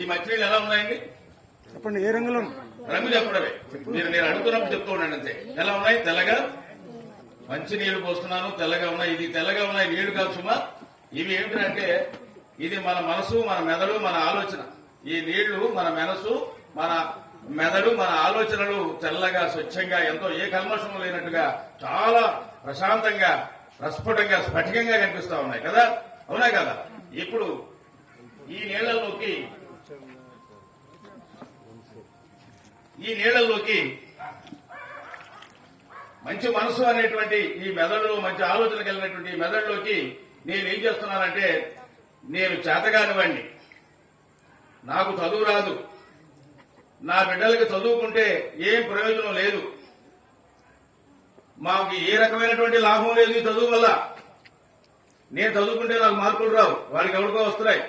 ఈ మంచినీళ్ళు ఎలా ఉన్నాయండి? చెప్పండి ఏ రంగులో? రంగు చెప్పడమే. మీరు నేను అడుగుతున్నప్పుడు చెప్తూ ఉన్నాను అంతే. ఎలా ఉన్నాయి? తెల్లగా? మంచి నీళ్ళు పోస్తున్నాను. తెల్లగా ఉన్నాయి. ఇది తెల్లగా ఉన్నాయి. నీళ్ళు కాదు సుమా. ఇవి ఏమిటంటే ఇది మన మనసు మన మెదడు మన ఆలోచన. ఈ నీళ్ళు మన మనసు మన మెదడు మన ఆలోచనలు తెల్లగా స్వచ్ఛంగా ఎంతో ఏ కల్మషం లేనట్టుగా చాలా ప్రశాంతంగా ప్రస్ఫుటంగా స్ఫటికంగా కనిపిస్తా ఉన్నాయి కదా? అవునా కదా? ఇప్పుడు ఈ నీళ్ళలోకి ఈ నీళ్ళలోకి మంచి మనసు అనేటువంటి ఈ మెదడులో మంచి ఆలోచన కలిగినటువంటి ఈ మెదడులోకి నేను ఏం చేస్తున్నానంటే నేను చేతగానివ్వండి నాకు చదువు రాదు. నా బిడ్డలకి చదువుకుంటే ఏం ప్రయోజనం లేదు. మాకు ఏ రకమైనటువంటి లాభం లేదు ఈ చదువు వల్ల. నేను చదువుకుంటే నాకు మార్కులు రావు. వాళ్ళకి ఎవరికో వస్తున్నాయి.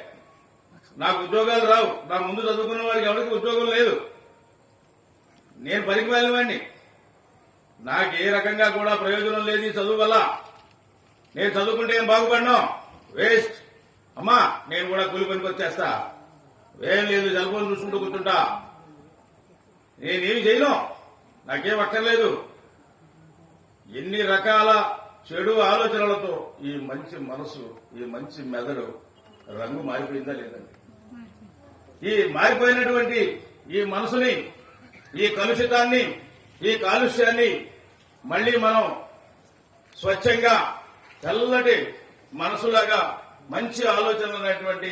నాకు ఉద్యోగాలు రావు. నా ముందు చదువుకున్న వాళ్ళకి ఎవరికి ఉద్యోగం లేదు. నేను పనికి వెళ్ళినవాడిని. నాకు ఏ రకంగా కూడా ప్రయోజనం లేదు ఈ చదువు వల్ల. నేను చదువుకుంటే ఏం బాగుపడినా? వేస్ట్. అమ్మా నేను కూడా కూలి పనికి వచ్చేస్తా. వేం లేదు జలపోని చూసుకుంటూ కూర్చుంటా. నేనేమి చేయను? నాకేం అక్కర్లేదు. ఎన్ని రకాల చెడు ఆలోచనలతో ఈ మంచి మనసు ఈ మంచి మెదడు రంగు మారిపోయిందా లేదండి ఈ మారిపోయినటువంటి ఈ మనసుని ఈ కలుషితాన్ని ఈ కాలుష్యాన్ని మళ్ళీ మనం స్వచ్ఛంగా తెల్లటి మనసులాగా మంచి ఆలోచనలు అనేటువంటి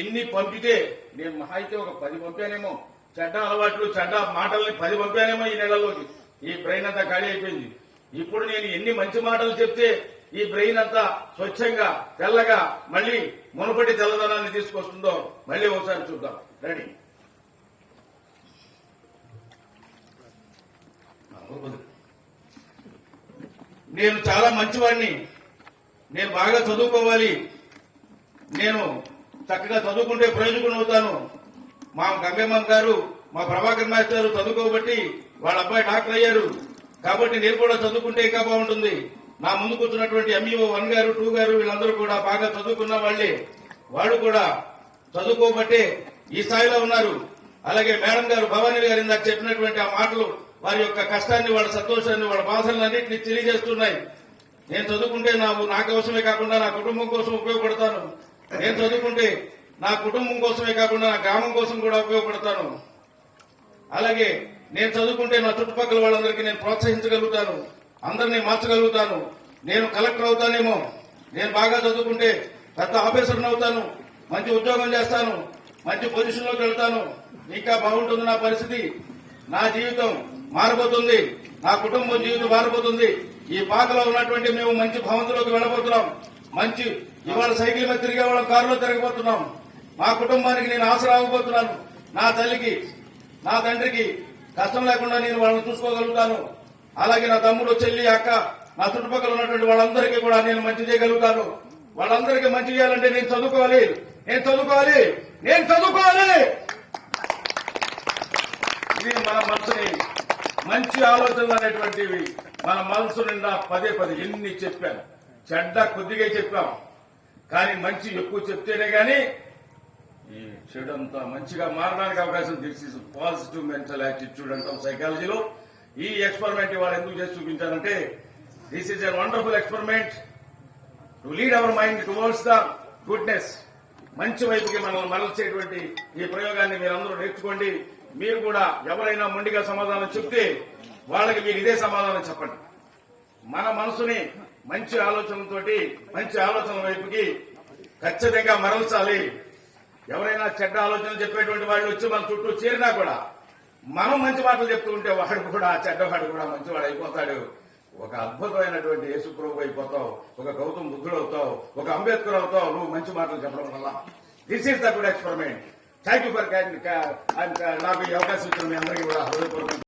ఎన్ని పంపితే నేను మహా అయితే ఒక పది పంపానేమో చెడ్డ అలవాట్లు చెడ్డ మాటల్ని పది పంపానేమో ఈ నెలలోకి. ఈ బ్రెయిన్ అంతా ఖాళీ అయిపోయింది. ఇప్పుడు నేను ఎన్ని మంచి మాటలు చెప్తే ఈ బ్రెయిన్ అంతా స్వచ్ఛంగా తెల్లగా మళ్ళీ మునుపటి తెల్లదనాన్ని తీసుకొస్తుందో మళ్ళీ ఒకసారి చూద్దాం. రెడీ? నేను చాలా మంచివాడిని. నేను బాగా చదువుకోవాలి. నేను చక్కగా చదువుకుంటే ప్రయోజకుని అవుతాను మా గంగమ్మ గారు మా ప్రభాకర్ మాస్టర్ చదువుకోబట్టి వాళ్ళ అబ్బాయి డాక్టర్ అయ్యారు. కాబట్టి నేను కూడా చదువుకుంటే ఇంకా బాగుంటుంది. నా ముందు కూర్చున్నటువంటి ఎంఈఓ వన్ గారు టూ గారు వీళ్ళందరూ కూడా బాగా చదువుకున్న వాళ్ళే. వాళ్ళు కూడా చదువుకోబట్టే ఈ స్థాయిలో ఉన్నారు. అలాగే మేడం గారు భవానీ గారు ఇందాక చెప్పినటువంటి ఆ మాటలు వారి యొక్క కష్టాన్ని వాళ్ళ సంతోషాన్ని వాళ్ళ బాధలన్నింటినీ తెలియజేస్తున్నాయి. నేను చదువుకుంటే నా నా కోసమే కాకుండా నా కుటుంబం కోసం ఉపయోగపడతాను. నేను చదువుకుంటే నా కుటుంబం కోసమే కాకుండా నా గ్రామం కోసం కూడా ఉపయోగపడతాను. అలాగే నేను చదువుకుంటే నా చుట్టుపక్కల వాళ్ళందరికీ నేను ప్రోత్సహించగలుగుతాను. అందరినీ మార్చగలుగుతాను. నేను కలెక్టర్ అవుతానేమో. నేను బాగా చదువుకుంటే పెద్ద ఆఫీసర్ని అవుతాను. మంచి ఉద్యోగం చేస్తాను. మంచి పొజిషన్లోకి వెళ్తాను. ఇంకా బాగుంటుంది నా పరిస్థితి. నా జీవితం మారిపోతుంది. నా కుటుంబం జీవితం మారిపోతుంది. ఈ పాకలో ఉన్నటువంటి మేము మంచి భవంతులోకి వెళ్ళబోతున్నాం. మంచి ఇవాళ సైకిల్ మీద తిరిగే వాళ్ళం కారులో తిరగబోతున్నాం. మా కుటుంబానికి నేను ఆసరా అవ్వబోతున్నాను నా తల్లికి నా తండ్రికి కష్టం లేకుండా నేను వాళ్ళని చూసుకోగలుగుతాను. అలాగే నా తమ్ముడు చెల్లి అక్క నా చుట్టుపక్కల ఉన్నటువంటి వాళ్ళందరికీ కూడా నేను మంచి చేయగలుగుతాను. వాళ్ళందరికీ మంచి చేయాలంటే నేను చదువుకోవాలి. నేను చదువుకోవాలి. నేను చదువుకోవాలి. ఇది మన మనసుని మంచి ఆలోచనలు అనేటువంటివి మన మనసు నిండా పదే పదే ఎన్ని చెప్పాను. చెడ్డ కొద్దిగా చెప్పాం. కానీ మంచి ఎక్కువ చెప్తేనే కానీ ఈ చెడు అంతా మంచిగా మారడానికి అవకాశం this is positive mental attitude అంటాం సైకాలజీలో. ఈ ఎక్స్పెరిమెంట్ వాళ్ళు ఎందుకు చేసి చూపించారంటే this is a wonderful experiment. To lead our mind towards the goodness మంచి వైపుకి మనల్ని మరల్చేటువంటి ఈ ప్రయోగాన్ని మీరందరూ నేర్చుకోండి. మీరు కూడా ఎవరైనా మొండిగా సమాధానం చెప్తే వాళ్ళకి మీరు ఇదే సమాధానం చెప్పండి. మన మనసుని మంచి ఆలోచనతో మంచి ఆలోచన వైపుకి ఖచ్చితంగా మరల్చాలి. ఎవరైనా చెడ్డ ఆలోచన చెప్పేటువంటి వాళ్ళు వచ్చి మన చుట్టూ చేరినా కూడా మనం మంచి మాటలు చెప్తూ ఉంటే వాడు కూడా చెడ్డవాడు కూడా మంచివాడు అయిపోతాడు. ఒక అద్భుతమైనటువంటి యేసుప్రభు అయిపోతావు ఒక గౌతమ్ బుద్ధుడు అవుతావు ఒక అంబేద్కర్ అవుతావు నువ్వు మంచి మాటలు చెప్పడం వల్ల. This is the good experiment thank you for నాకు ఈ అవకాశం ఇచ్చిన మీ అందరికీ కూడా హృదయపూర్వక